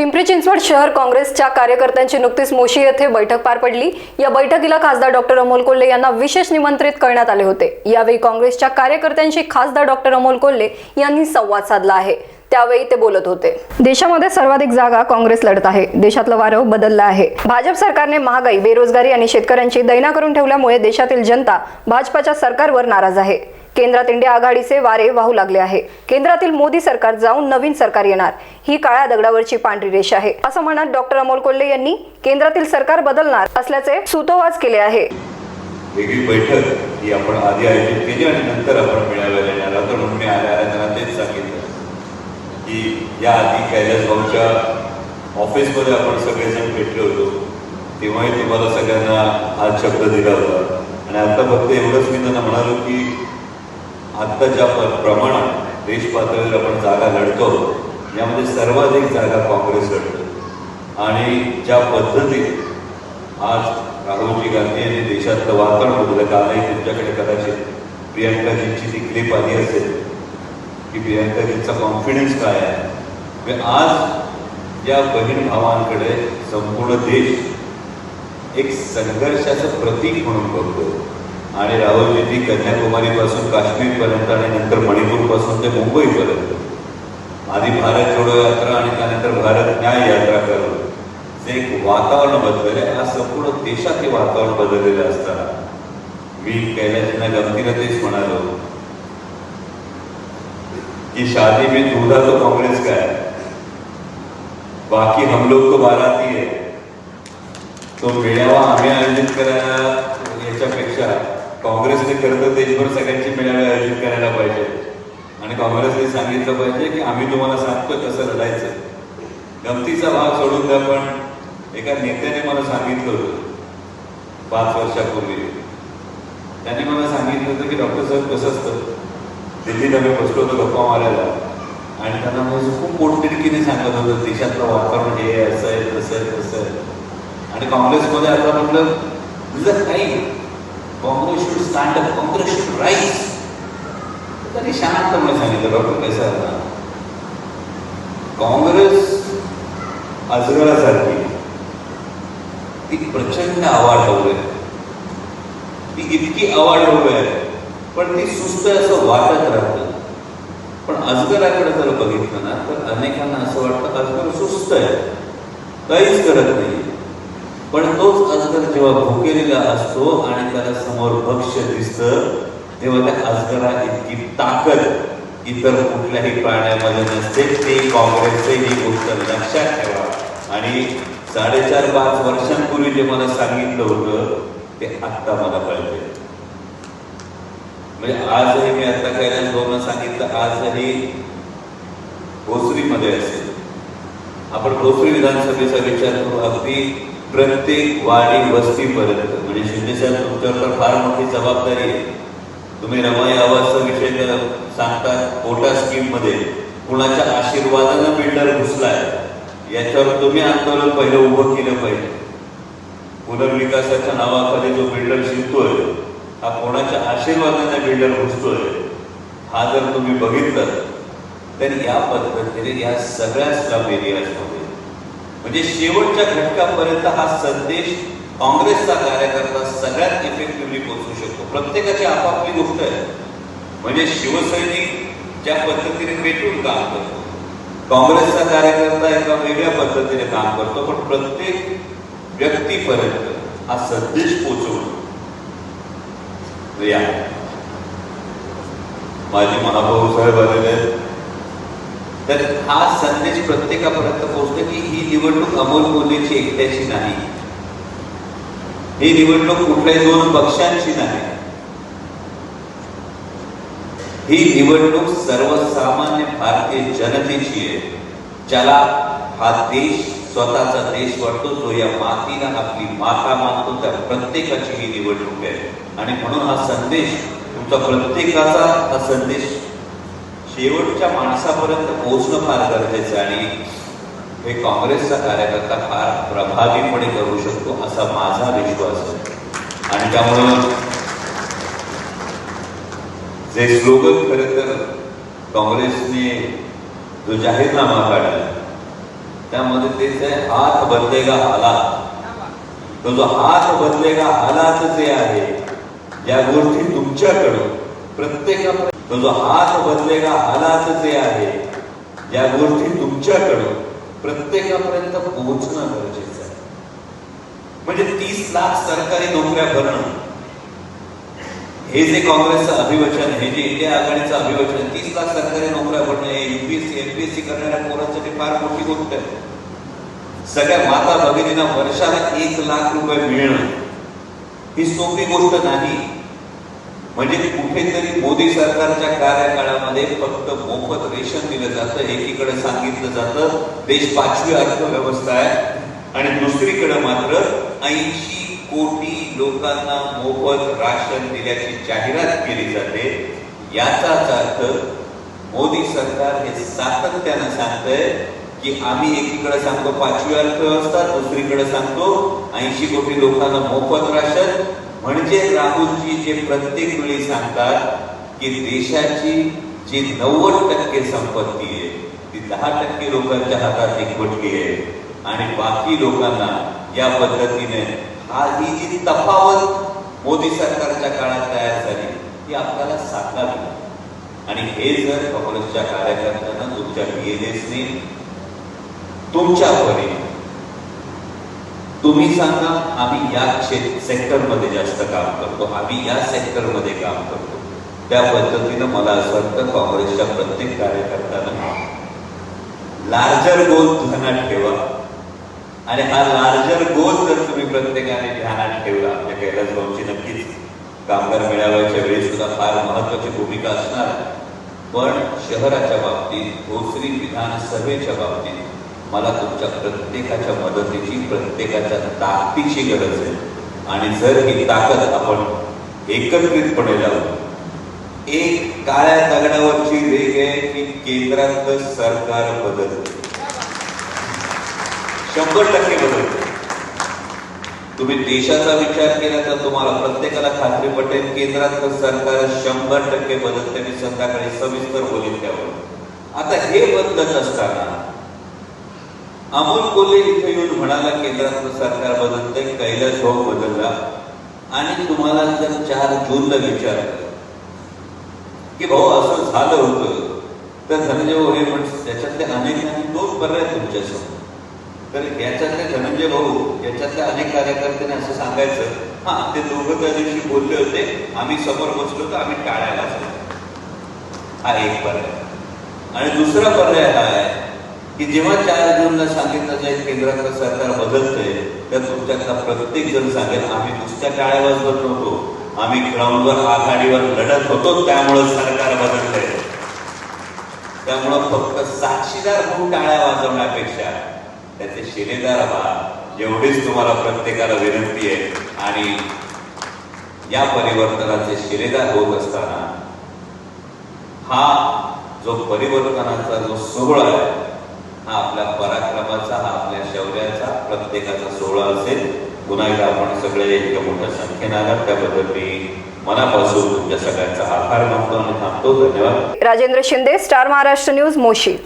पिंपरी चिंचवड शहर काँग्रेसच्या कार्यकर्त्यांची नुकतीच मोशी येथे बैठक पार पडली. या बैठकीला खासदार डॉक्टर अमोल कोल्हे यांना विशेष निमंत्रित करण्यात आले होते. यावेळी काँग्रेसच्या कार्यकर्त्यांशी खासदार डॉक्टर अमोल कोल्हे यांनी संवाद साधला आहे. त्यावेळी ते बोलत होते. देशामध्ये सर्वाधिक जागा काँग्रेस लढत आहे. देशातलं वारं बदललं आहे. भाजप सरकारने महागाई बेरोजगारी आणि शेतकऱ्यांची दैना करून ठेवल्यामुळे देशातील जनता भाजपाच्या सरकारवर नाराज आहे. केंद्रात इंडिया आघाडीचे वारे वाहू लागले आहे. केंद्रातील मोदी सरकार जाऊन नवीन सरकार येणार. ही काळ्या दगडावरची पांढरी रेष आहे. असं म्हणत डॉक्टर अमोल कोल्हे यांनी केंद्रातील सरकार बदलणार असल्याचे सुतोवाच केले आहे. वेगळी बैठक ही आपण आधी आयोजित केली आणि नंतर आपण मिळाव्या येणार आहोत. म्हणून मी आल्या आल्या त्यांना तेच सांगितलं. की या आधी कैलास भाऊच्या ऑफिसमध्ये आपण सगळेजण भेटलो होतो. तेव्हाही तुम्हाला सगळ्यांना आज शब्द दिला होता. आणि आता फक्त एवढंच मी त्यांना म्हणालो की आत्ता ज्या प- प्रमाणात देश पातळीवर आपण जागा लढतो यामध्ये सर्वाधिक जागा काँग्रेस लढतो. आणि ज्या पद्धतीत आज राहुलजी गांधी यांनी देशातलं वातावरण बदललं कालही तुमच्याकडे कदाचित प्रियंकाजींची ती क्लिप आली असेल की प्रियंकाजींचा कॉन्फिडन्स काय आहे? म्हणजे आज या बहीण भावांकडे संपूर्ण देश एक संघर्षाचं प्रतीक म्हणून बघतो आणि राहुलजींनी कन्याकुमारीपासून काश्मीरपर्यंत आणि नंतर मणिपूरपासून ते मुंबईपर्यंत. आधी भारत जोडो यात्रा आणि त्यानंतर भारत न्याय यात्रा करून. जे एक वातावरण बदलले आज संपूर्ण देशात हे वातावरण बदललेलं असताना. मी कैलाशांना गमतीनं तेच म्हणालो. की शादी में दूल्हा तो काँग्रेस का है बाकी हम लोग तो बाराती है. तो मेळावा आम्ही आयोजित करायला याच्यापेक्षा काँग्रेसने खरं तर देशभर सगळ्यांची मेळावे आयोजित करायला पाहिजे. आणि काँग्रेसने सांगितलं पाहिजे की आम्ही तुम्हाला सांगतो कसं लढायचं. गमतीचा भाग सोडून द्या पण एका नेत्याने मला सांगितलं होतं पाच वर्षापूर्वी. त्याने मला सांगितलं होतं की डॉक्टर साहेब कसं असतं? दिल्लीत आम्ही बसलो होतो गप्पा मारायला. आणि त्यांना मग खूप पोटतिडकीने सांगत होतं देशातलं वातावरण हे असं आहे तसं आहे तसं आहे. आणि काँग्रेसमध्ये आता म्हटलं तुझं काही Congress should stand up Congress should rise त्यांनी शांतपणे सांगितलं डॉक्टर कसं आता काँग्रेस अजगरासारखी ती प्रचंड आवाढव्य आहे ती इतकी आवाढव्य आहे पण ती सुस्त आहे असं वाटत राहतं. पण अजगराकडे जर बघितलं ना तर अनेकांना असं वाटतं अजगर सुस्त आहे. काहीच करत नाही. किंवा भुकेलेला असतो आणि त्याला समोर भक्ष्य दिसतं तेव्हा त्या अजगरा इतकी ताकद इतर कुठल्याही प्राण्यामध्ये नसते. ते काँग्रेसचे ही गोष्ट लक्षात ठेवा. आणि साडेचार पाच वर्षांपूर्वी जे मला सांगितलं होतं ते आत्ता मला कळते म्हणजे आजही मी आता कैलास भाऊना सांगितलं आजही भोसरीमध्ये असेल. आपण भोसरी विधानसभेचा विचार करू. अगदी प्रत्येक वाडी वस्तीपर्यंत म्हणजे शिंदेसाहेब तुमच्यावर तर फार मोठी जबाबदारी आहे. तुम्ही रमाई आवाजचा विषय सांगता कोटा स्कीममध्ये कुणाच्या आशीर्वादानं बिल्डर घुसलाय याच्यावर तुम्ही आंदोलन पहिलं उभं केलं पाहिजे. पुनर्विकासाच्या नावाखाली जो बिल्डर शिकतोय हा कोणाच्या आशीर्वादाने बिल्डर घुसतोय हा जर तुम्ही बघितलं तर या पद्धतीने या सगळ्याच सब एरियाजमध्ये म्हणजे शेवटच्या घटकापर्यंत हा संदेश काँग्रेसचा कार्यकर्ता सगळ्यात इफेक्टिव्हली पोहोचू शकतो. प्रत्येकाची आपापली गोष्ट आहे. म्हणजे शिवसैनिक ज्या पद्धतीने पेटून काम करतो. काँग्रेसचा कार्यकर्ता एका वेगळ्या पद्धतीने काम करतो पण प्रत्येक व्यक्तीपर्यंत हा संदेश पोहोचवणं या. माझे महाभाऊ साहेब आलेले आहेत. तर हा संदेश प्रत्येकापर्यंत पोहोचतो की ही निवडणूक अमोल कोल्हेची एकट्याची नाही. ही निवडणूक कुठल्याही दोन पक्षांची नाही. ही निवडणूक सर्वसामान्य भारतीय जनतेची आहे. ज्याला हा देश स्वतःचा देश वाटतो जो या मातीला आपली माता मानतो त्या प्रत्येकाची ही निवडणूक आहे. आणि म्हणून हा संदेश तुमचा प्रत्येकाचा हा संदेश शेवटच्या माणसापर्यंत पोहोचणं फार गरजेचं आणि हे काँग्रेसचा कार्यकर्ता फार प्रभावीपणे करू शकतो असा माझा विश्वास आहे. आणि त्यामुळं जे स्लोगन खरं तर काँग्रेसने जो जाहीरनामा काढला त्यामध्ये तेच आहे हात बदलेगा हालात तो जो हात बदलेगा हालात जे आहे या गोष्टी तुमच्याकडून प्रत्येकापर्यंत तो हात बदलेगा हालात जे आहे या गोष्टी तुमच्याकडं प्रत्येकापर्यंत पोहोचणं गरजेचं आहे. म्हणजे तीस लाख सरकारी नोकऱ्या भरणं. हे जे काँग्रेसचं अभिवचन हे जे इंडिया आघाडीचं अभिवचन तीस लाख सरकारी नोकऱ्या भरणं हे युपीएससी एमपीएससी करणाऱ्या पोरांसाठी फार मोठी गोष्ट आहे. सगळ्या माता भगिनींना वर्षाला एक लाख रुपये मिळणं ही सोपी गोष्ट नाही. म्हणजे कुठेतरी मोदी सरकारच्या कार्यकाळामध्ये फक्त मोफत रेशन दिलं जातं एकीकडे सांगितलं जातं देश पाचवी अर्थव्यवस्था आहे. आणि दुसरीकडे मात्र ऐंशी कोटी लोकांना मोफत राशन दिल्याची जाहिरात केली जाते. याचाच अर्थ मोदी सरकार हे सातत्यानं सांगतंय की आम्ही एकीकडे सांगतो पाचवी अर्थव्यवस्था दुसरीकडे सांगतो ऐंशी कोटी लोकांना मोफत राशन म्हणजे राहुलजी जे प्रत्येक वेळी सांगतात की देशाची जी नव्वद टक्के संपत्ती आहे ती दहा टक्के लोकांच्या हातात एकवटली आहे. आणि बाकी लोकांना या पद्धतीने हा ही जी तफावत मोदी सरकारच्या काळात तयार झाली ती आपल्याला साकावी आणि हे जर काँग्रेसच्या कार्यकर्त्यांना तुमच्या बीएनएसने तुमच्या तुम्ही सांगा आम्ही या सेक्टरमध्ये जास्त काम करतो. आम्ही या सेक्टरमध्ये काम करतो. त्या पद्धतीनं मला असं वाटतं काँग्रेसच्या प्रत्येक कार्यकर्त्यांना लार्जर गोल ध्यानात ठेवा. आणि हा लार्जर गोल जर तुम्ही प्रत्येकाने ध्यानात ठेवला म्हणजे कैलास भाऊची नक्कीच कामगार मेळाव्याच्या वेळी सुद्धा फार महत्वाची भूमिका असणार पण शहराच्या बाबतीत भोसरी विधानसभेच्या बाबतीत मला तुमच्या प्रत्येकाच्या मदतीची प्रत्येकाच्या ताकदीची गरज आहे. आणि जर ही ताकद आपण एकत्रितपणे लावू एक काळ्या दगडावरची रेग आहे की केंद्रातलं सरकार बदलते. शंभर टक्के बदलते. तुम्ही देशाचा विचार केला तर तुम्हाला प्रत्येकाला खात्री पटेल केंद्रातलं सरकार शंभर टक्के बदलते मी संध्याकाळी सविस्तर बोलेन त्यावर. आता हे बदलत असताना अमोल कोल्हे इथे येऊन म्हणाला केंद्रातलं सरकार बदलतंय कैलास भाऊ बदलला. आणि तुम्हाला जर चार जूनला विचारलं की भाऊ असं झालं होतं तर धनंजय भाऊ हे म्हणजे त्याच्यातले अनेक दोन पर्याय तुमच्यासमोर तर याच्यातले धनंजय भाऊ याच्यातल्या अनेक कार्यकर्त्यांनी असं सांगायचं हा ते दोघं त्या दिवशी बोलले होते आम्ही समोर बसलो तर आम्ही टाळायला हा एक पर्याय. आणि दुसरा पर्याय हा आहे की जेव्हा चार जूनला सांगितलं जाईल केंद्रातलं सरकार बदलतंय तर तुमच्यातला प्रत्येक जण सांगेल आम्ही नुसत्या टाळ्या वाजवत नव्हतो आम्ही ग्राउंडवर आघाडीवर लढत होतो त्यामुळं सरकार बदलतंय. त्यामुळं फक्त साक्षीदार म्हणून टाळ्या वाजवण्यापेक्षा त्याचे शिलेदार व्हा. एवढीच तुम्हाला प्रत्येकाला विनंती आहे. आणि या परिवर्तनाचे शिलेदार होत असताना हा जो परिवर्तनाचा जो सोहळा आहे हा आपल्या पराक्रमाचा हा आपल्या शौर्याचा प्रत्येकाचा सोहळा असेल. पुन्हा एकदा आपण सगळे इतक्या मोठ्या संख्येने आलात. त्याबद्दल मी मनापासून तुमच्या सगळ्यांचा आभार मानतो आणि थांबतो. धन्यवाद. Rajendra Shinde star Maharashtra news Moshi.